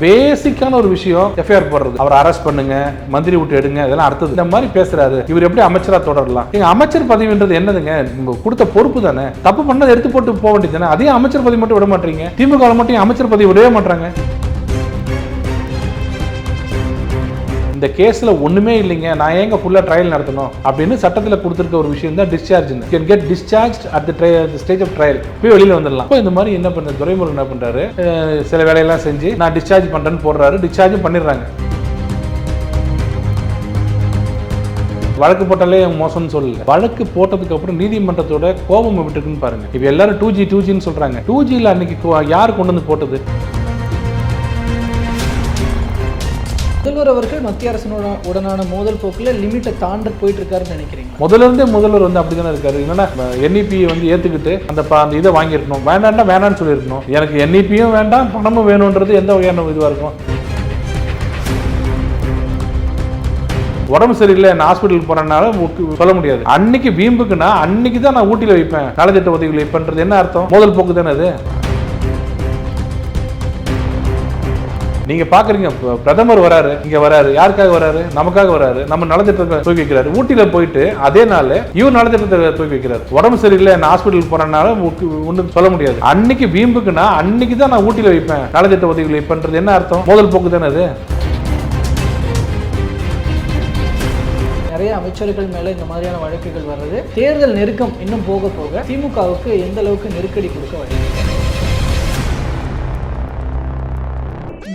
பேசிக்கான ஒரு விஷயம் எஃப்ஐஆர் போடுறது. அவர் அரெஸ்ட் பண்ணுங்க மந்திரி விட்டு எடுங்க இதெல்லாம் அடுத்தது. இந்த மாதிரி பேசுறாரு. இவர் எப்படி அமைச்சரா தொடரலாம்? எங்க அமைச்சர் பதவின்றது என்னதுங்க? கொடுத்த பொறுப்பு தானே? தப்பு பண்ணதை எடுத்து போட்டு போக வேண்டியது தானே? அதே அமைச்சர் பதவி மட்டும் விட மாட்டீங்க. திமுக மட்டும் அமைச்சர் பதவி விடவே மாட்டாங்க இந்த கேஸில் ஒன்றுமே இல்லைங்க நான் ஏங்க ஃபுல்லாக ட்ரையல் நடத்தணும்? அப்படின்னு சட்டத்தில் கொடுத்துருக்க ஒரு விஷயம் தான் discharge can get discharge at the stage of trial போய் வெளியில் வந்துடலாம். இப்போ இந்த மாதிரி என்ன பண்ணுறது துரைமுருகன் என்ன பண்ணுறாரு சில வேலையெல்லாம் செஞ்சு நான் டிஸ்சார்ஜ் பண்ணுறேன்னு போடுறாரு. டிஸ்சார்ஜும் பண்ணிடுறாங்க. வழக்கு போட்டாலே மோசம்னு சொல்லல. வழக்கு போட்டதுக்கு அப்புறம் நீதிமன்றத்தோட கோபம் விட்டுருக்குன்னு பாருங்க. இப்போ எல்லாரும் டூ ஜி டூ ஜின்னு சொல்றாங்க. டூ ஜியில் அன்னைக்கு யார் கொண்டு வந்து போட்டது? முதல்வர் அவர்கள் மத்திய அரசினோட உடனான மோதல் போக்கில் லிமிட்டை தாண்ட போயிட்டு இருக்காருன்னு நினைக்கிறீங்க முதல்ல இருந்தே முதல்வர் வந்து அப்படி தானே இருக்காரு. என்னன்னா என்இபி வந்து ஏத்துக்கிட்டு அந்த அந்த இதை வாங்கியிருக்கணும். வேண்டாம்னா வேணாம்னு சொல்லியிருக்கணும். எனக்கு என்இபியும் வேண்டாம் பணமும் வேணுன்றது எந்த வகையான இதுவாக இருக்கும்? உடம்பு சரியில்லை நான் ஹாஸ்பிட்டலுக்கு போறேன்னால சொல்ல முடியாது. அன்னைக்கு வீம்புக்குன்னா அன்னைக்கு தான் நான் ஊட்டியில் வைப்பேன். நலத்திட்ட உதவிகள் வைப்பேன்றது என்ன அர்த்தம்? முதல் போக்கு தானே அது? நீங்க பாக்குறீங்க பிரதமர் வராரு இங்க வராரு யாருக்காக வராரு? நமக்காக வராரு நம்ம நலத்திட்டத்தை தூக்கி வைக்கிறாரு. ஊட்டியில போயிட்டு அதே நாள் இவர் நலத்திட்டத்தை தூக்கி வைக்கிறாரு. உடம்பு சரியில்லை நான் ஹாஸ்பிட்டலுக்கு போறனால ஒன்றும் சொல்ல முடியாது. அன்னைக்கு வீம்புக்குன்னா அன்னைக்கு தான் நான் ஊட்டியில வைப்பேன். நலத்திட்ட உதவிகள் வைப்பேன்றது என்ன அர்த்தம்? முதல் போக்கு தானே அது? நிறைய அமைச்சர்கள் மேல இந்த மாதிரியான வழக்குகள் வர்றது. தேர்தல் நெருக்கம் இன்னும் போக போக திமுகவுக்கு எந்த அளவுக்கு நெருக்கடி கொடுக்க வழி?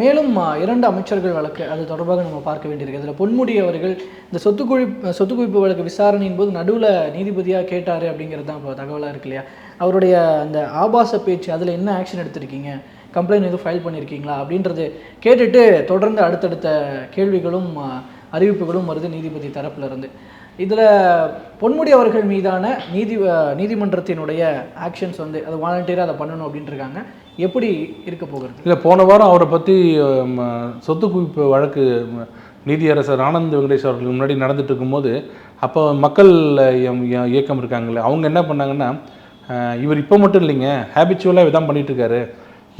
மேலும் இரண்டு அமைச்சர்கள் வழக்கு அது தொடர்பாக நம்ம பார்க்க வேண்டியிருக்கு. இதில் பொன்முடி அவர்கள் இந்த சொத்து குழி சொத்து குவிப்பு வழக்கு விசாரணையின் போது நடுவில் நீதிபதியாக கேட்டார் அப்படிங்கிறது தான் இப்போ தகவலாக இருக்கு இல்லையா? அவருடைய அந்த ஆபாச பேச்சு அதில் என்ன ஆக்ஷன் எடுத்திருக்கீங்க? கம்ப்ளைண்ட் எதுவும் ஃபைல் பண்ணியிருக்கீங்களா அப்படின்றது கேட்டுட்டு தொடர்ந்து அடுத்தடுத்த கேள்விகளும் அறிவிப்புகளும் வருது நீதிபதி தரப்பிலிருந்து இதில் பொன்முடி அவர்கள் மீதான நீதி நீதிமன்றத்தினுடைய ஆக்ஷன்ஸ் வந்து அது வாலண்டியராக அதை பண்ணணும் அப்படின்ட்டு இருக்காங்க. எப்படி இருக்க போகிறது? இல்லை போன வாரம் அவரை பற்றி சொத்து குவிப்பு வழக்கு நீதியரசர் ஆனந்த் வெங்கடேஷ் அவர்களுக்கு முன்னாடி நடந்துட்டு இருக்கும்போது அப்போ மக்கள் இயக்கம் இருக்காங்களே அவங்க என்ன பண்ணாங்கன்னா இவர் இப்போ மட்டும் இல்லைங்க ஹேபிச்சுவலாக இதான் பண்ணிட்டு இருக்காரு.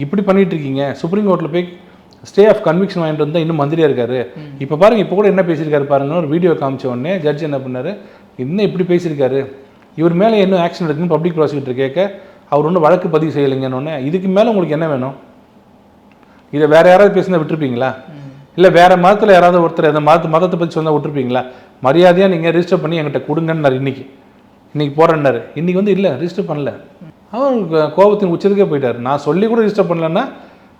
இப்படி பண்ணிட்டு இருக்கீங்க. சுப்ரீம் கோர்ட்டில் போய் ஸ்டே ஆஃப் கன்விக்ஷன் வாங்கிட்டு வந்தால் இன்னும் மந்திரியாக இருக்காரு. இப்போ பாருங்க இப்போ கூட என்ன பேசியிருக்காரு பாருங்க ஒரு வீடியோ காமிச்ச உடனே ஜட்ஜ் என்ன பண்ணாரு? இன்னும் இப்படி பேசியிருக்காரு. இவர் மேலே என்ன ஆக்ஷன் எடுக்குன்னு பப்ளிக் ப்ராசிக்யூட்டர் கேட்க அவர் ஒன்றும் வழக்கு பதிவு செய்யலைங்கன்னு இதுக்கு மேலே உங்களுக்கு என்ன வேணும்? இதை வேற யாராவது பேசினா விட்டுருப்பீங்களா? இல்லை வேற மதத்தில் யாராவது ஒருத்தர் அந்த மதத்தை மதத்தை பற்றி சொன்னால் விட்டுருப்பீங்களா? மரியாதையாக நீங்கள் ரிஜிஸ்டர் பண்ணி என்கிட்ட கொடுங்கன்னாரு இன்னைக்கு. இன்னைக்கு போகிறேன்னாரு இன்னைக்கு வந்து இல்லை ரிஜிஸ்டர் பண்ணல. அவர் கோபத்தின் உச்சத்துக்கே போயிட்டார். நான் சொல்லி கூட ரிஜிஸ்டர் பண்ணலன்னா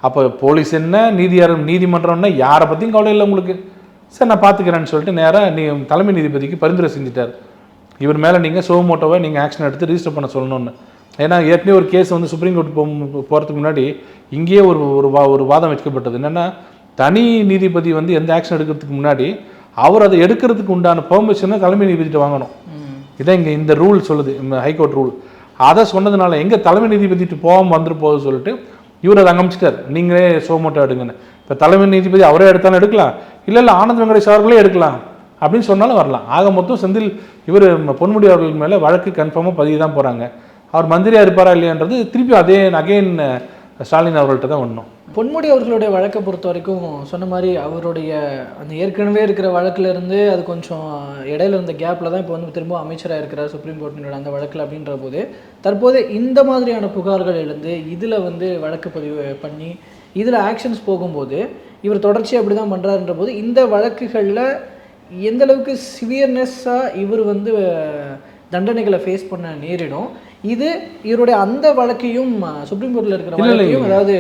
அப்போ போலீஸ் என்ன நீதியார் நீதிமன்றம்னா யாரை பற்றியும் கவலை இல்லை உங்களுக்கு. சரி நான் பார்த்துக்கிறேன்னு சொல்லிட்டு நேராக நீ தலைமை நீதிபதிக்கு பரிந்துரை செஞ்சுட்டார். இவர் மேலே நீங்கள் சோமோட்டோவை நீங்கள் ஆக்ஷன் எடுத்து ரிஜிஸ்டர் பண்ண சொல்லணும்னு. ஏன்னா ஏற்கனவே ஒரு கேஸ் வந்து சுப்ரீம் கோர்ட் போ போகிறதுக்கு முன்னாடி இங்கேயே ஒரு ஒரு வா ஒரு வாதம் வைக்கப்பட்டது. என்னென்னா தனி நீதிபதி வந்து எந்த ஆக்ஷன் எடுக்கிறதுக்கு முன்னாடி அவர் அதை எடுக்கிறதுக்கு உண்டான பெர்மிஷனை தலைமை நீதிபதிட்ட வாங்கணும். இதான் இங்கே இந்த ரூல் சொல்லுது ஹைகோர்ட் ரூல் அதை சொன்னதுனால எங்கே தலைமை நீதிபதிட்டு போகாமல் வந்துட்டு போகுது சொல்லிட்டு இவர் அதை அங்கமிச்சிட்டார். நீங்களே சோமோட்டோ எடுங்கன்னு. இப்போ தலைமை நீதிபதி அவரே எடுத்தாலும் எடுக்கலாம். இல்லை இல்லை ஆனந்த் வெங்கடேஷ் அவர்களே எடுக்கலாம் அப்படின்னு சொன்னாலும் வரலாம். ஆக மொத்தம் செந்தில் இவர் பொன்முடி அவர்கள் மேலே வழக்கு கன்ஃபார்மாக பதிவு தான் போகிறாங்க அவர் மந்திரியாக இருப்பாரா இல்லையான்றது திருப்பி அதே அகைன் ஸ்டாலின் அவர்கள்ட்ட தான் ஒன்றும் பொன்முடி அவர்களுடைய வழக்கை பொறுத்த வரைக்கும் சொன்ன மாதிரி அவருடைய அந்த ஏற்கனவே இருக்கிற வழக்கிலிருந்து அது கொஞ்சம் இடையில இருந்த கேப்பில் தான் இப்போ வந்து திரும்ப அமைச்சராக இருக்கிறார் சுப்ரீம் கோர்ட்டினோட அந்த வழக்கில் அப்படின்ற போது. தற்போது இந்த மாதிரியான புகார்கள் எழுந்து இதில் வந்து வழக்கு பதிவு பண்ணி இதில் ஆக்ஷன்ஸ் போகும்போது இவர் தொடர்ச்சியாக அப்படி தான் பண்ணுறாருன்ற போது இந்த வழக்குகளில் எந்தளவுக்கு சிவியர்னஸ்ஸாக இவர் வந்து தண்டனைகளை ஃபேஸ் பண்ண நேரிடும். இது இவருடைய அந்த வழக்கையும் சுப்ரீம் கோர்ட்டில் இருக்கிற வழக்கையும் அதாவது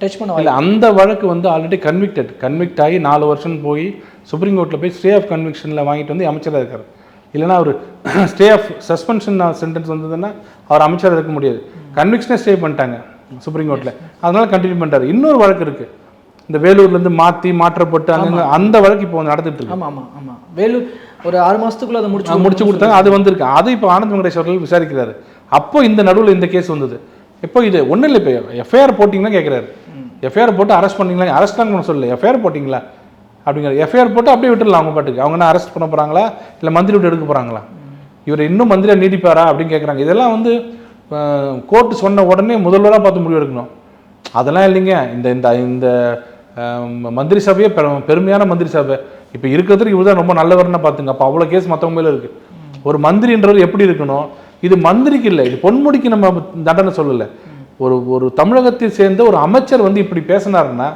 டச் பண்ண இல்லை அந்த வழக்கு வந்து ஆல்ரெடி கன்விக்டட் கன்விக்ட் ஆகி நாலு வருஷம் போய் சுப்ரீம் கோர்ட்டில் போய் ஸ்டே ஆஃப் கன்விக்ஷனில் வாங்கிட்டு வந்து அமைச்சராக இருக்கார். இல்லைன்னா அவர் ஸ்டே ஆஃப் சஸ்பென்ஷன் சென்டென்ஸ் வந்ததுன்னா அவர் அமைச்சர் இருக்க முடியாது. கன்விக்ஷனே ஸ்டே பண்ணிட்டாங்க சுப்ரீம் கோர்ட்டில் அதனால கண்டினியூ பண்ணிட்டாரு. இன்னொரு வழக்கு இருக்குது இந்த வேலூர்லேருந்து மாற்றி மாற்றப்பட்டு அங்கங்க அந்த வழக்கு இப்போ நடந்துட்டு இருக்கு. ஆமா ஆமா ஆமா. வேலூர் ஒரு ஆறு மாசத்துக்குள்ள அதை முடிச்சு முடிச்சு கொடுத்தாங்க. அது வந்திருக்கு. அது இப்போ ஆனந்த் வெங்கடேஷ் அவர்கள் விசாரிக்கிறாரு. அப்போ இந்த நடுவில் இந்த கேஸ் வந்தது. இப்போ இது? ஒன்றும் இல்லை இப்போ எஃப்ஐஆர் போட்டிங்கன்னா கேட்குறாரு எஃப்ஐஆர் போட்டு அரெஸ்ட் பண்ணீங்களா? அரெஸ்ட்லாம் பண்ண சொல்லல. எஃப்ஐஆர் போட்டிங்களா? அப்படிங்கிற எஃப்ஐஆர் போட்டு அப்படியே விட்டுடலாம் அவங்க பாட்டுக்கு. அவங்க என்ன அரெஸ்ட் பண்ண போகிறாங்களா இல்லை மந்திரி விட்டு எடுக்க போகிறாங்களா இவர் இன்னும் மந்திரியா நீடிப்பாரா? அப்படின்னு கேட்குறாங்க இதெல்லாம் வந்து கோர்ட்டு சொன்ன உடனே முதல்வராக பார்த்து முடிவு எடுக்கணும். அதெல்லாம் இல்லைங்க. இந்த இந்த இந்த மந்திரி சபையே பெரு- பெருமையான மந்திரி சபை. இப்போ இருக்கிறதுக்கு இவர் தான் ரொம்ப நல்லவர்னு பார்த்துங்க. அப்போ அவ்வளோ கேஸ் மற்றவங்க மேலே இருக்குது ஒரு மந்திரின்றவர் எப்படி இருக்கணும்? இது மந்திரிக்கு இல்லை இது பொன்முடிக்கு நம்ம தண்டனை சொல்லலை. ஒரு ஒரு தமிழகத்தை சேர்ந்த ஒரு அமைச்சர் வந்து இப்படி பேசினாருன்னா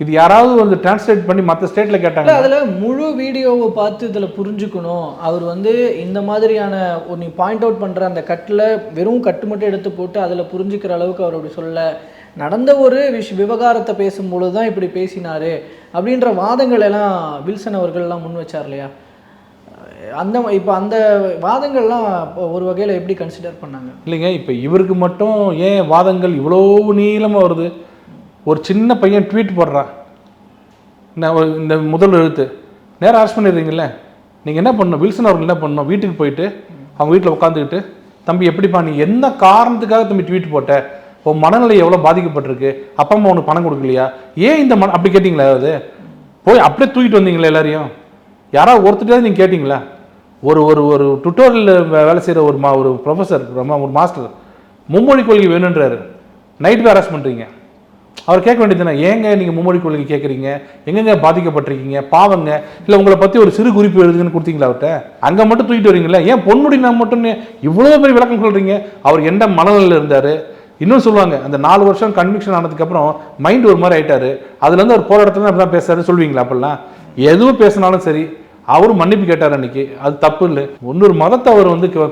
இது யாராவது வந்து டிரான்ஸ்லேட் பண்ணி மற்ற ஸ்டேட்டில் கேட்டாங்க அதில் முழு வீடியோவை பார்த்து இதில் புரிஞ்சுக்கணும். அவர் வந்து இந்த மாதிரியான ஒரு நீ பாயிண்ட் அவுட் பண்ணுற அந்த கட்டில் வெறும் கட்டு மட்டும் எடுத்து போட்டு அதில் புரிஞ்சுக்கிற அளவுக்கு அவர் அப்படி சொல்ல நடந்த ஒரு விஷ் விவகாரத்தை பேசும்பொழுது தான் இப்படி பேசினாரு. அப்படின்ற வாதங்கள் எல்லாம் வில்சன் அவர்கள்லாம் முன் வச்சார் இல்லையா? அந்த இப்போ அந்த வாதங்கள்லாம் இப்போ ஒரு வகையில் எப்படி கன்சிடர் பண்ணாங்க? இல்லைங்க இப்போ இவருக்கு மட்டும் ஏன் வாதங்கள் இவ்வளோ நீளமாக வருது? ஒரு சின்ன பையன் ட்வீட் போடுறான். நான் இந்த முதல் எழுத்து. நேராக அரெஸ்ட் பண்ணிடுறீங்களே நீங்கள் என்ன பண்ணணும்? வில்சன் அவர்கள் என்ன பண்ணணும்? வீட்டுக்கு போயிட்டு அவங்க வீட்டில் உட்காந்துக்கிட்டு தம்பி எப்படிப்பா நீ என்ன காரணத்துக்காக தம்பி ட்வீட் போட்ட? உன் மனநிலை எவ்வளோ பாதிக்கப்பட்டிருக்கு? அப்பா அம்மா உனக்கு பணம் கொடுக்கலையா? ஏன் இந்த மன அப்படி கேட்டிங்களா அது? போய் அப்படியே தூக்கிட்டு வந்தீங்களா எல்லாரையும்? யாராவது ஒருத்தர் நீங்கள் கேட்டிங்களா? ஒரு ஒரு ஒரு டுட்டோரியல் வேலை செய்கிற ஒரு மா ஒரு ப்ரொஃபஸர் ஒரு மாஸ்டர் மும்மொழி கொள்கை வேணுன்றாரு. நைட் போய் அரெஸ்ட் பண்ணுறீங்க அவர் கேட்க வேண்டியதுனா ஏங்க நீங்கள் மும்மொழி கொள்கை கேட்குறீங்க? எங்கெங்க பாதிக்கப்பட்டிருக்கீங்க? பாவங்க. இல்லை உங்களை பற்றி ஒரு சிறு குறிப்பு எழுதுன்னு கொடுத்தீங்களா அவர்கிட்ட அங்கே மட்டும் தூக்கிட்டு வரீங்களா ஏன் பொன்முடி நான் மட்டும் இவ்வளோ பெரிய விளக்கம் சொல்கிறீங்க அவர் எந்த மனநிலையில் இருந்தார்? இன்னும் சொல்லுவாங்க அந்த நாலு வருஷம் கன்விக்ஷன் ஆனதுக்கப்புறம் மைண்ட் ஒரு மாதிரி ஆகிட்டார் அதுலேருந்து அவர் போராட்டத்தில் அப்படி தான் பேசுறாரு சொல்லுவீங்களா அப்படிலாம் எதுவும் பேசினாலும் சரி அவரும் மன்னிப்பு கேட்டார் அன்னைக்கு. அது தப்பு இல்லை. இன்னொரு மதத்தை அவர் வந்து கொ-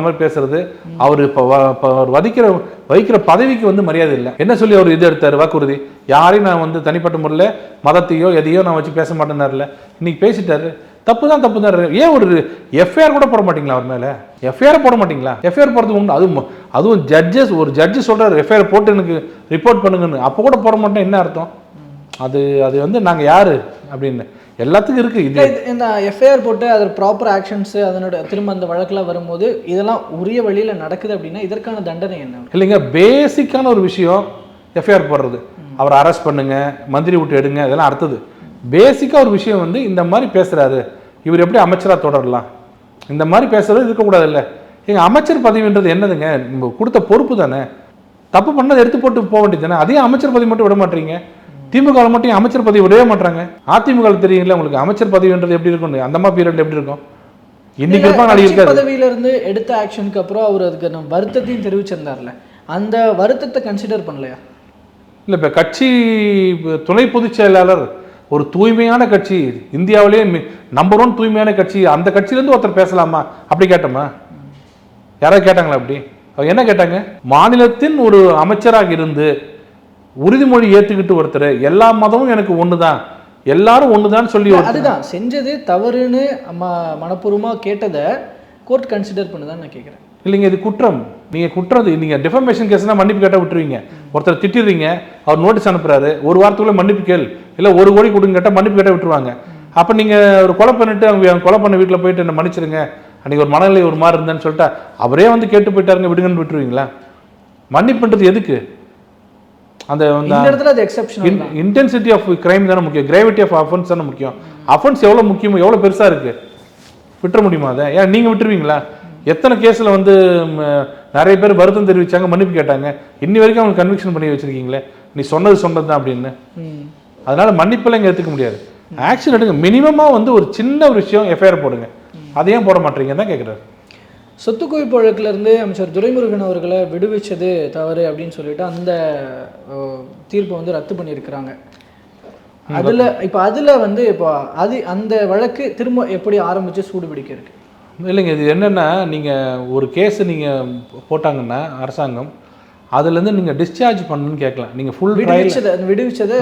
மாதிரி பேசுறது அவர் இப்போ அவர் வதிக்கிற வைக்கிற பதவிக்கு வந்து மரியாதை இல்லை. என்ன சொல்லி அவர் இது எடுத்தார்? வாக்குறுதி. யாரையும் நான் வந்து தனிப்பட்ட முறையில் மதத்தையோ எதையோ நான் வச்சு பேச மாட்டேன்னார்ல. இன்னைக்கு பேசிட்டாரு. தப்பு தான் தப்பு தான். ஏன் ஒரு எஃப்ஐஆர் கூட போட மாட்டீங்களா அவர் மேலே? எஃப்ஐஆர் போட மாட்டீங்களா? எஃப்ஐஆர் போடுறது உண்டு அதுவும் அதுவும் ஜட்ஜஸ் ஒரு ஜட்ஜு சொல்கிறார் எஃப்ஐஆர் போட்டு எனக்கு ரிப்போர்ட் பண்ணுங்கன்னு. அப்போ கூட போட மாட்டேன் என்ன அர்த்தம்? அது அது வந்து நாங்கள் யார்? அப்படின்னு. எல்லாத்துக்கும் இருக்கு. இது இல்லை இந்த எஃப்ஐஆர் போட்டு அது ப்ராப்பர் ஆக்ஷன்ஸ் அதனோட திரும்ப அந்த வழக்கெல்லாம் வரும்போது இதெல்லாம் உரிய வழியில் நடக்குது அப்படின்னா இதற்கான தண்டனை என்ன? இல்லைங்க பேசிக்கான ஒரு விஷயம் எஃப்ஐஆர் போடுறது. அவரை அரெஸ்ட் பண்ணுங்க மந்திரி விட்டு எடுங்க இதெல்லாம் அடுத்தது. பேசிக்காக ஒரு விஷயம் வந்து இந்த மாதிரி பேசுறாரு. இவர் எப்படி அமைச்சராக தொடரலாம்? இந்த மாதிரி பேசுறது இருக்கக்கூடாதுல்ல. எங்க அமைச்சர் பதவின்றது என்னதுங்க? கொடுத்த பொறுப்பு தானே. தப்பு பண்ணதை எடுத்து போட்டு போக வேண்டியது தானே. அதே அமைச்சர் பதவி மட்டும் விட மாட்டீங்க. திமுக மட்டும் அமைச்சர் பதவி விடவே மாட்டாங்க அதிமுக தெரியுங்களா உங்களுக்கு அமைச்சர் பதவின்றது எப்படி இருக்கும்? அந்த மாதிரி பீரியட்ல எப்படி இருக்கும்? இன்னைக்கு இருப்பாங்க நாளைக்கு இருக்காது பதவியில இருந்து எடுத்த ஆக்ஷனுக்கு அப்புறம் அவர் அதுக்கு வருத்தத்தையும் தெரிவிச்சிருந்தார்ல அந்த வருத்தத்தை கன்சிடர் பண்ணலையா? இல்லை இப்போ கட்சி துணை பொதுச் செயலாளர் ஒரு தூய்மையான கட்சி இந்தியாவிலேயே நம்பர் ஒன் தூய்மையான கட்சி அந்த கட்சியிலேருந்து ஒருத்தர் பேசலாமா? அப்படி கேட்டோமா? யாராவது கேட்டாங்களா அப்படி? அவங்க என்ன கேட்டாங்க? மாநிலத்தின் ஒரு அமைச்சராக இருந்து உறுதிமொழி ஏற்றுக்கிட்டு ஒருத்தர் எல்லா மதமும் எனக்கு ஒன்று தான் எல்லாரும் ஒன்று தான் சொல்லி அதுதான். செஞ்சது தவறுன்னு ம மனப்பூர்வமா கேட்டதை கோர்ட் கன்சிடர் பண்ணுதான்னு நான் கேட்குறேன் இல்லைங்க இது குற்றம். நீங்கள் குற்றம் நீங்கள் டிஃபமேஷன் கேஸ்னா மன்னிப்பு கேட்டால் விட்டுருவீங்க. ஒருத்தர் திட்டிடுறீங்க அவர் நோட்டீஸ் அனுப்புறாரு ஒரு வாரத்துக்குள்ள மன்னிப்பு கேள். இல்லை ஒரு கோடி கொடுங்க கேட்டால் மன்னிப்பு கேட்டால் விட்டுருவாங்க. அப்போ நீங்கள் ஒரு கொலை பண்ணிட்டு அவங்க கொலை பண்ண வீட்டில் போயிட்டு என்ன மன்னிச்சிருங்க. அன்றைக்கி ஒரு மனநிலை ஒரு மாதிரி இருந்தேன்னு சொல்லிட்டு அவரே வந்து கேட்டு போயிட்டாருங்க விடுங்கன்னு விட்டுருவீங்களா? மன்னிப்புன்றது எதுக்கு? அந்த இந்த இடத்துல அது எக்ஸப்ஷனல் தான். இன்டென்சிட்டி ஆஃப் கிரைம் தானே முக்கியம். கிராவிட்டி ஆஃப் அஃபென்ஸ் தானே முக்கியம். அஃபென்ஸ் எவ்வளோ முக்கியமோ எவ்வளோ பெருசாக இருக்கு? விட்டுற முடியுமா அதை? ஏன் நீங்கள் விட்டுருவீங்களா? எத்தனை கேஸில் வந்து நிறைய பேர் வருத்தம் தெரிவிச்சாங்க மன்னிப்பு கேட்டாங்க. இன்னி வரைக்கும் அவங்க கன்விக்ஷன் பண்ணி வச்சிருக்கீங்களே? நீ சொன்னது சொன்னது தான் அப்படின்னு. அதனால மன்னிப்பெல்லாம் இங்கே எடுத்துக்க முடியாது. ஆக்ஷன் எடுங்க. மினிமமாக வந்து ஒரு சின்ன ஒரு விஷயம் எஃப்ஐஆர் போடுங்க. அதை ஏன் போட மாட்டீங்கன்னு தான் கேட்குறாரு சொத்து குவிப்பு வழக்குல இருந்து அமைச்சர் துரைமுருகன் அவர்களை விடுவிச்சது தவறு அப்படின்னு சொல்லிட்டு அந்த தீர்ப்பை வந்து ரத்து பண்ணியிருக்கிறாங்க. அதுல இப்போ அதுல வந்து இப்போ அது அந்த வழக்கு திரும்ப எப்படி ஆரம்பிச்சு சூடு பிடிக்க இருக்கு? இல்லைங்க இது என்னென்னா நீங்கள் ஒரு கேஸ் நீங்கள் போட்டாங்கன்னா அரசாங்கம் அதுலேருந்து நீங்கள் டிஸ்சார்ஜ் பண்ணணும்னு கேட்கலாம். நீங்கள் ஃபுல் விடுவிச்சதை விடுவிச்சதை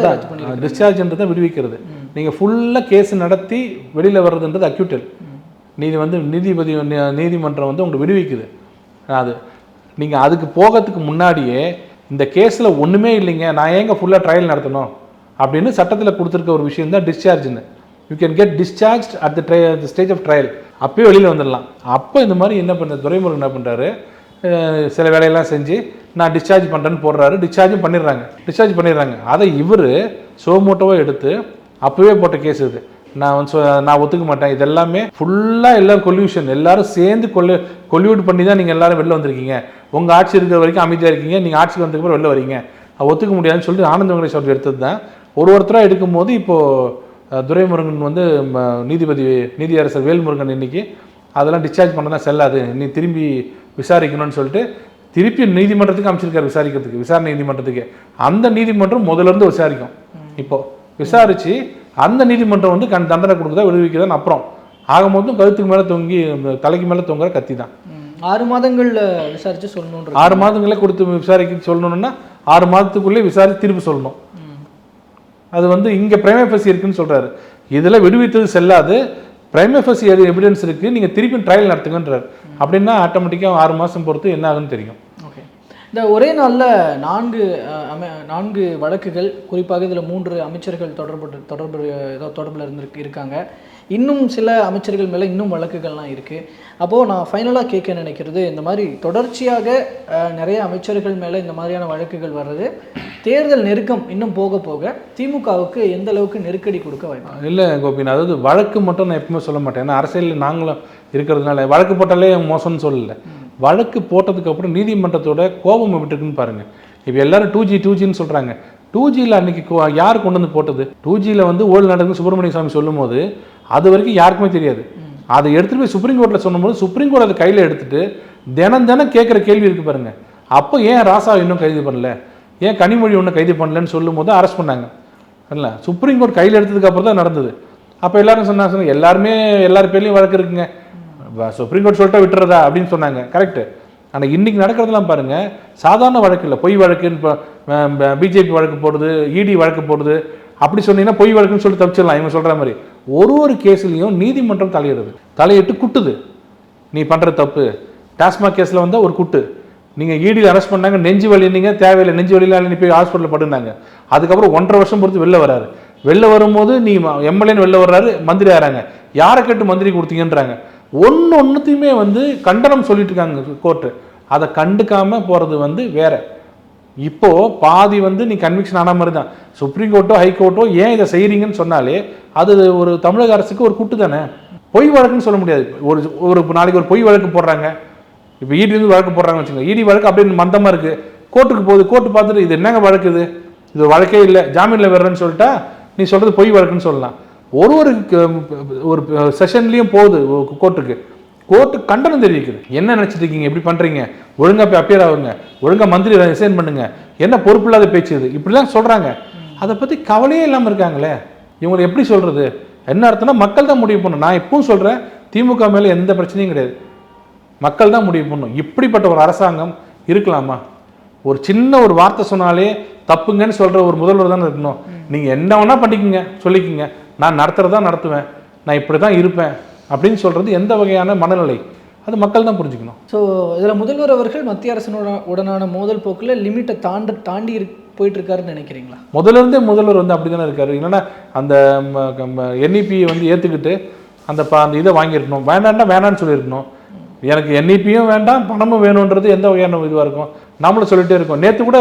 டிஸ்சார்ஜ்ன்றதை விடுவிக்கிறது. நீங்கள் ஃபுல்லாக கேஸ் நடத்தி வெளியில் வர்றதுன்றது அக்யூட்டல் நீதி வந்து நீதிபதி நீதிமன்றம் வந்து உங்களுக்கு விடுவிக்குது. அது நீங்கள் அதுக்கு போகிறதுக்கு முன்னாடியே இந்த கேஸில் ஒன்றுமே இல்லைங்க நான் ஏங்க ஃபுல்லாக ட்ரையல் நடத்தணும்? அப்படின்னு சட்டத்தில் கொடுத்துருக்க ஒரு விஷயம் தான் டிஸ்சார்ஜ்னு you can get discharge at the try the stage of trial அப்போயே வெளியில் வந்துடலாம். அப்போ இந்த மாதிரி என்ன பண்ணுறது துரைமுருகன் என்ன பண்ணுறாரு சில வேலையெல்லாம் செஞ்சு நான் டிஸ்சார்ஜ் பண்ணுறேன்னு போடுறாரு. டிஸ்சார்ஜும் பண்ணிடுறாங்க. டிஸ்சார்ஜ் பண்ணிடுறாங்க. அதை இவர் சோமோட்டோவாக எடுத்து அப்போவே போட்ட கேஸ் இது. நான் சொ- நான் ஒத்துக்க மாட்டேன். இது எல்லாமே ஃபுல்லாக எல்லாம் கொல்யூஷன் எல்லாரும் சேர்ந்து கொல்லு கொல்யூட் பண்ணி தான் நீங்கள் எல்லாரும் வெளில வந்திருக்கீங்க. உங்கள் ஆட்சி இருக்கிற வரைக்கும் அமைதியாக இருக்கீங்க. நீங்கள் ஆட்சிக்கு வந்ததுக்கு அப்புறம் வெளில வரீங்க. ஒத்துக்க முடியாதுன்னு சொல்லிட்டு ஆனந்த வெங்கடேஷ் அவர் எடுத்தது தான். ஒரு ஒருத்தராக எடுக்கும்போது இப்போது துரைமுருகன் வந்து நீதிபதி நீதியரசர் வேல்முருகன் இன்னைக்கு அதெல்லாம் டிஸ்சார்ஜ் பண்ண தான் செல்லாது. நீ திரும்பி விசாரிக்கணும்னு சொல்லிட்டு திருப்பி நீதிமன்றத்துக்கு அமைச்சிருக்காரு விசாரிக்கிறதுக்கு விசாரணை நீதிமன்றத்துக்கு. அந்த நீதிமன்றம் முதல்ல இருந்து விசாரிக்கும். இப்போ விசாரிச்சு அந்த நீதிமன்றம் வந்து கண் தண்டனை கொடுக்குதா விடுவிக்குதான்னு அப்புறம். ஆகும்போதும் கழுத்துக்கு மேலே தொங்கி தலைக்கு மேலே தொங்குற கத்தி தான். ஆறு மாதங்கள்ல விசாரிச்சு சொல்லணுன்ற ஆறு மாதங்களே கொடுத்து விசாரிக்க சொல்லணும்னா ஆறு மாதத்துக்குள்ளே விசாரித்து திருப்பி சொல்லணும். அது வந்து இங்கே பிரைமேஃபசி இருக்குன்னு சொல்றாரு. இதில் விடுவித்தது செல்லாது. பிரைமேஃபசி எவிடன்ஸ் இருக்குது நீங்கள் திருப்பி ட்ரையல் நடத்துங்கன்றார். அப்படின்னா ஆட்டோமேட்டிக்காக ஆறு மாதம் பொறுத்து என்ன ஆகுன்னு தெரியும். இந்த ஒரே நாளில் நான்கு நான்கு வழக்குகள் குறிப்பாக இதில் மூன்று அமைச்சர்கள் தொடர்பு தொடர்பு ஏதோ தொடர்பில் இருந்திருக்கு இருக்காங்க. இன்னும் சில அமைச்சர்கள் மேலே இன்னும் வழக்குகள்லாம் இருக்குது அப்போது நான் ஃபைனலாக கேட்க நினைக்கிறது இந்த மாதிரி தொடர்ச்சியாக நிறைய அமைச்சர்கள் மேலே இந்த மாதிரியான வழக்குகள் வர்றது தேர்தல் நெருக்கம் இன்னும் போக போக திமுகவுக்கு எந்த அளவுக்கு நெருக்கடி கொடுக்க வாய்ப்பு இல்லை கோபின் அதாவது வழக்கு மட்டும் நான் எப்பவுமே சொல்ல மாட்டேன். ஏன்னா அரசியலில் நாங்களும் இருக்கிறதுனால வழக்கு போட்டாலே மோசம்னு சொல்லலை. வழக்கு போட்டதுக்கப்புறம் நீதிமன்றத்தோட கோபம் எப்படி இருக்குன்னு பாருங்கள் இப்போ எல்லாரும் டூ ஜி டூ ஜின்னு சொல்கிறாங்க டூ ஜியில் அன்னைக்கு கோ- யார் கொண்டு வந்து போட்டது? டூ ஜியில் வந்து ஓல்டு நடந்து சுப்பிரமணிய சாமி சொல்லும்போது அது வரைக்கும் யாருக்குமே தெரியாது. அதை எடுத்துகிட்டு போய் சுப்ரீம் கோர்ட்டில் சொல்லும்போது சுப்ரீம் கோர்ட் அதை கையில் எடுத்துகிட்டு தினம் தினம் கேட்குற கேள்வி இருக்குது பாருங்க. அப்போ ஏன் ராசா இன்னும் கைது பண்ணல? ஏன் கனிமொழி ஒன்றும் கைது பண்ணலன்னு சொல்லும்போது அரெஸ்ட் பண்ணாங்க. இல்லை சுப்ரீம் கோர்ட் கையில் எடுத்ததுக்கு அப்புறம் தான் நடந்தது. அப்போ எல்லாரும் சொன்னாங்க சொன்னாங்க, எல்லாருமே எல்லார் பேர்லேயும் வழக்கு இருக்குங்க. சுப்ரீம் கோர்ட் சொல்லிட்டா விட்டுறதா அப்படின்னு சொன்னாங்க. கரெக்டு ஆனால் இன்னைக்கு நடக்கிறதெல்லாம் பாருங்க. சாதாரண வழக்கு இல்லை பொய் வழக்குன்னு இப்போ பிஜேபி வழக்கு போடுறது இடி வழக்கு போடுது. அப்படி சொன்னீங்கன்னா பொய் வழக்குன்னு சொல்லி தப்பிச்சிடலாம். இவங்க சொல்கிற மாதிரி. ஒரு ஒரு கேஸ்லையும் நீதிமன்றம் தலையிடுது. தலையிட்டு குட்டுது. நீ பண்ணுற தப்பு. டாஸ்மாக் கேஸில் வந்தால் ஒரு குட்டு. நீங்கள் ஈடியில் அரெஸ்ட் பண்ணாங்க நெஞ்சு வலினீங்க தேவையில்லை. நெஞ்சு வலியில் நீ போய் ஹாஸ்பிட்டலில் படுனாங்க அதுக்கப்புறம் ஒன்றரை வருஷம் பொறுத்து வெளில வராரு. வெளில வரும்போது நீ எம்எல்ஏன்னு வெளில வர்றாரு மந்திரி ஆகிறாங்க யாரை கேட்டு மந்திரி கொடுத்தீங்கன்றாங்க. ஒன்று ஒன்றுத்தையுமே வந்து கண்டனம் சொல்லிட்டு இருக்காங்க கோர்ட்டு அதை கண்டுக்காம போகிறது வந்து வேற. இப்போ பாதி வந்து நீ கன்விக்ஷன் ஆன மாதிரி தான். சுப்ரீம் கோர்ட்டோ ஹை கோர்ட்டோ ஏன் இதை செய்கிறீங்கன்னு சொன்னாலே அது ஒரு தமிழக அரசுக்கு ஒரு குட்டு தானே? பொய் வழக்குன்னு சொல்ல முடியாது. ஒரு ஒரு நாளைக்கு ஒரு பொய் வழக்கு போடுறாங்க. இப்போ ஈடி வந்து வழக்கு போடுறாங்கன்னு வச்சுக்கோங்க. ஈடி வழக்கு அப்படியே மந்தமாக இருக்குது கோர்ட்டுக்கு போகுது. கோர்ட்டு பார்த்துட்டு இது என்னங்க வழக்கு இது? இது வழக்கே இல்லை. ஜாமீனில் வர்றேன்னு சொல்லிட்டா நீ சொல்கிறது பொய் வழக்குன்னு சொல்லலாம். ஒரு ஒரு ஒரு செஷன்லேயும் போகுது கோர்ட்டுக்கு கோர்ட்டு கண்டனம் தெரிவிக்குது. என்ன நினைச்சிட்டு இருக்கீங்க? இப்படி பண்றீங்க? ஒழுங்கா போய் அப்பியர் ஆகுங்க. ஒழுங்கா மந்திரி ரிசைன் பண்ணுங்க. என்ன பொறுப்பு இல்லாத பேச்சு இது? இப்படிலாம் சொல்றாங்க. அதை பத்தி கவலையே இல்லாம இருக்காங்களே? இவங்களை எப்படி சொல்றது? என்ன அர்த்தம்னா மக்கள் தான் முடிவு பண்ணணும். நான் இப்பவும் சொல்றேன் திமுக மேல எந்த பிரச்சனையும் கிடையாது. மக்கள் தான் முடிவு பண்ணணும். இப்படிப்பட்ட ஒரு அரசாங்கம் இருக்கலாமா? ஒரு சின்ன ஒரு வார்த்தை சொன்னாலே தப்புங்கன்னு சொல்ற ஒரு முதல்வர் தானே இருக்கணும். நீங்க என்ன வேணா பண்ணிக்கங்க சொல்லிக்கங்க. நான் நடத்துறதா நடத்துவேன். நான் இப்படி தான் இருப்பேன். அப்படின்னு சொல்றது எந்த வகையான மனநிலை? அது மக்கள் தான் புரிஞ்சுக்கணும். ஸோ இதில் முதல்வர் அவர்கள் மத்திய அரசினோட உடனான மோதல் போக்கில் லிமிட்டை தாண்ட தாண்டி இரு போயிட்டு இருக்காருன்னு நினைக்கிறீங்களா? முதல்ல இருந்தே முதல்வர் வந்து அப்படி தானே இருக்காரு. இல்லைன்னா அந்த என்இபியை வந்து ஏற்றுக்கிட்டு அந்த ப அந்த இதை வாங்கியிருக்கணும். வேண்டாம்னா வேணான்னு சொல்லியிருக்கணும். எனக்கு என்இபியும் வேண்டாம் பணமும் வேணுன்றது எந்த வகையான இதுவாக இருக்கும்? நாமளும் சொல்லிட்டே இருக்கோம். நேற்று கூட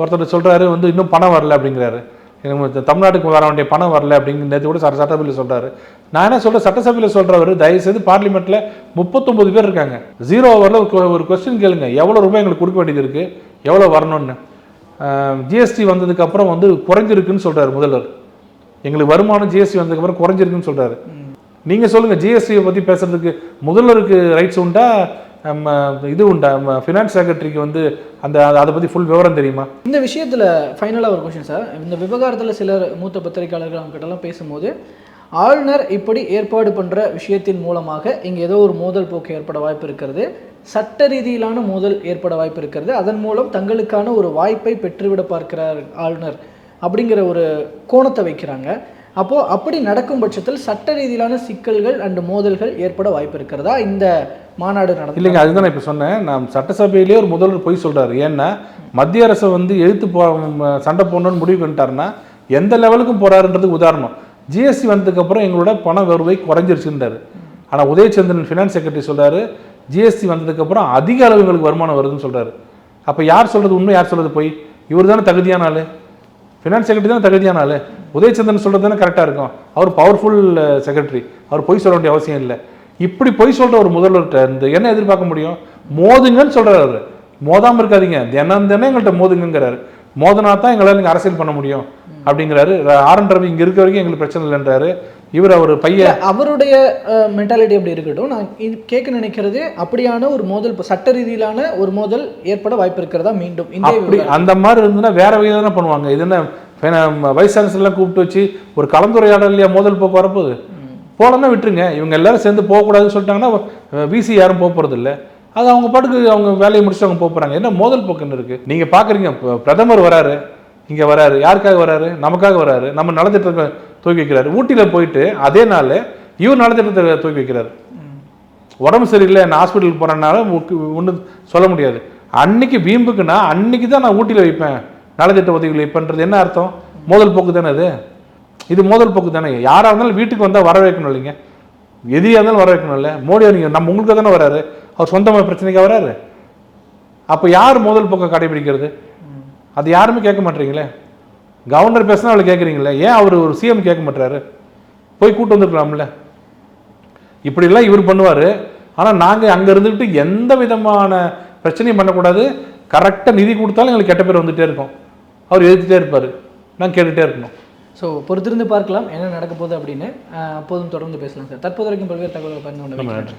ஒருத்தர் சொல்கிறாரு வந்து இன்னும் பணம் வரல அப்படிங்கிறாரு. எனக்கு தமிழ்நாட்டுக்கு வர வேண்டிய பணம் வரல அப்படிங்கிற நேற்று கூட சட்ட சட்டசபையில் சொல்கிறாரு நான் என்ன சொல்கிறேன் சட்டசபையில் சொல்கிறவர் தயவுசெய்து பார்லிமெண்ட்டில் முப்பத்தொம்பது பேர் இருக்காங்க. ஜீரோ ஹவரில் ஒரு கொஸ்டின் கேளுங்க. எவ்வளோ ரூபாய் எங்களுக்கு கொடுக்க வேண்டியது இருக்குது எவ்வளோ வரணும்னு? ஜிஎஸ்டி வந்ததுக்கு அப்புறம் வந்து குறைஞ்சிருக்குன்னு சொல்றாரு முதல்வர். எங்களுக்கு வருமானம் ஜிஎஸ்டி வந்ததுக்கு அப்புறம் குறைஞ்சிருக்குன்னு சொல்றாரு. நீங்க சொல்லுங்க ஜிஎஸ்டியை பத்தி பேசுறதுக்கு முதல்வருக்கு ரைட்ஸ் உண்டா? இது உண்டா? நம்ம ஃபினான்ஸ் செக்ரட்டரிக்கு வந்து அந்த அதை பத்தி ஃபுல் விவரம் தெரியுமா? இந்த விஷயத்தில் ஃபைனலாக ஒரு கொஷின் சார் இந்த விவகாரத்தில் சிலர் மூத்த பத்திரிகையாளர்கள் அவங்ககிட்டலாம் பேசும்போது ஆளுநர் இப்படி ஏற்பாடு பண்ணுற விஷயத்தின் மூலமாக இங்கே ஏதோ ஒரு மோதல் போக்கு ஏற்பட வாய்ப்பு இருக்கிறது. சட்ட ரீதியிலான மோதல் ஏற்பட வாய்ப்பு இருக்கிறது. அதன் மூலம் தங்களுக்கான ஒரு வாய்ப்பை பெற்றுவிட பார்க்கிறார் ஆளுநர் அப்படிங்கிற ஒரு கோணத்தை வைக்கிறாங்க. அப்போது அப்படி நடக்கும் பட்சத்தில் சட்ட ரீதியிலான சிக்கல்கள் அண்ட் மோதல்கள் ஏற்பட வாய்ப்பு இருக்கிறதா இந்த மாநாடு நடந்து இல்லைங்க அதுதான் நான் இப்போ சொன்னேன். நான் சட்டசபையிலே ஒரு முதல்வர் பொய் சொல்றாரு. ஏன்னா மத்திய அரசை வந்து எழுத்து போ சண்டை போடணும்னு முடிவு பண்ணிட்டாருன்னா எந்த லெவலுக்கும் போறாருன்றதுக்கு உதாரணம். ஜிஎஸ்டி வந்ததுக்கப்புறம் எங்களோட பண வருவாய் குறைஞ்சிருச்சுன்றாரு. ஆனால் உதயச்சந்திரன் ஃபினான்ஸ் செக்ரட்டரி சொல்றாரு ஜிஎஸ்டி வந்ததுக்கப்புறம் அதிக அளவு எங்களுக்கு வருமானம் வருதுன்னு சொல்றாரு. அப்போ யார் சொல்றது உண்மை யார் சொல்றது பொய்? இவர் தானே தகுதியான ஆளு. ஃபினான்ஸ் செக்ரட்டரி தான் தகுதியான ஆள். உதயச்சந்திரன் சொல்கிறது தானே கரெக்டாக இருக்கும். அவர் பவர்ஃபுல் செக்ரட்டரி uh, அவர் பொய் சொல்ல வேண்டிய அவசியம் இல்லை. இப்படி பொய் சொல்கிற ஒரு முதல்வர்கிட்ட இருந்து என்ன எதிர்பார்க்க முடியும்? மோதுங்கன்னு சொல்கிறார் அவர். மோதாமல் இருக்காதீங்க. தினம் தினம் எங்கள்கிட்ட மோதுங்கிறாரு மோதனா தான் எங்களால் நீங்கள் அரசியல் பண்ண முடியும். அப்படிங்கிறாரு. ஆர் என் ரவி இங்கே இருக்க வரைக்கும் எங்களுக்கு பிரச்சனை இல்லைன்றாரு. இவர் அவர் பையன். அவருடைய மென்டாலிட்டி அப்படி இருக்கட்டும். நான் கேட்க நினைக்கிறது அப்படியான ஒரு மோதல் சட்ட ரீதியிலான ஒரு மோதல் ஏற்பட வாய்ப்பு இருக்கிறதா மீண்டும்? இந்த அப்படி அந்த மாதிரி இருந்ததுன்னா வேற வகையில் தானே பண்ணுவாங்க. இது என்ன வைஸ் சான்சலர்லாம் கூப்பிட்டு வச்சு ஒரு கலந்துரையாடல் இல்லையா மோதல் போக்கு வரப்போகுது? போலன்னா விட்டுருங்க. இவங்க எல்லாரும் சேர்ந்து போகக்கூடாதுன்னு சொல்லிட்டாங்கன்னா விசி யாரும் போக போகிறது இல்லை அது அவங்க பாட்டுக்கு அவங்க வேலையை முடிச்சுட்டு அவங்க போக போகிறாங்க என்ன மோதல் போக்குன்னு இருக்கு? நீங்கள் பார்க்குறீங்க பிரதமர் வராரு இங்கே வராரு. யாருக்காக வராரு? நமக்காக வராரு. நம்ம நலத்திட்டத்தை தூக்கி வைக்கிறாரு. ஊட்டியில் போயிட்டு அதே நாள் இவர் நலத்திட்டத்தை தூக்கி வைக்கிறாரு. உடம்பு சரியில்லை நான் ஹாஸ்பிட்டலுக்கு போகிறேன்னால ஒன்றும் சொல்ல முடியாது. அன்னைக்கு வீம்புக்குன்னா அன்னைக்கு தான் நான் ஊட்டியில் வைப்பேன். நலத்திட்ட உதவிகள் வைப்பேன்றது என்ன அர்த்தம்? மோதல் போக்கு தானே அது? இது மோதல் போக்கு தானே. யாராக இருந்தாலும் வீட்டுக்கு வந்தால் வர வைக்கணும் இல்லைங்க. எதிரியாக இருந்தாலும் வர வைக்கணும்ல மோடி நீங்கள் நம்ம உங்களுக்கு தானே வராரு. அவர் சொந்தமாக பிரச்சனைக்காக வராரு? அப்போ யார் மோதல் போக்கை கடைபிடிக்கிறது? அது யாருமே கேட்க மாட்டீங்களே? கவர்னர் பேசினா அவளை கேட்குறீங்களே ஏன் அவர் ஒரு சிஎம் கேட்க மாட்டாரு போய் கூட்டு வந்துருக்கலாம்ல இப்படிலாம் இவர் பண்ணுவார். ஆனால் நாங்கள் அங்கே இருந்துக்கிட்டு எந்த விதமான பிரச்சனையும் பண்ணக்கூடாது. கரெக்டாக நிதி கொடுத்தாலும் எங்களுக்கு கெட்ட பேர் வந்துகிட்டே இருக்கும். அவர் எழுதிட்டே இருப்பார். நான் கேட்டுகிட்டே இருக்கணும். ஸோ பொறுத்திருந்து பார்க்கலாம். என்ன நடக்க போகுது அப்படின்னு அப்போதும் தொடர்ந்து பேசலாம் சார். தற்போது வரைக்கும் பல்வேறு தகவல்களை பகிர்ந்து கொண்ட. நன்றி.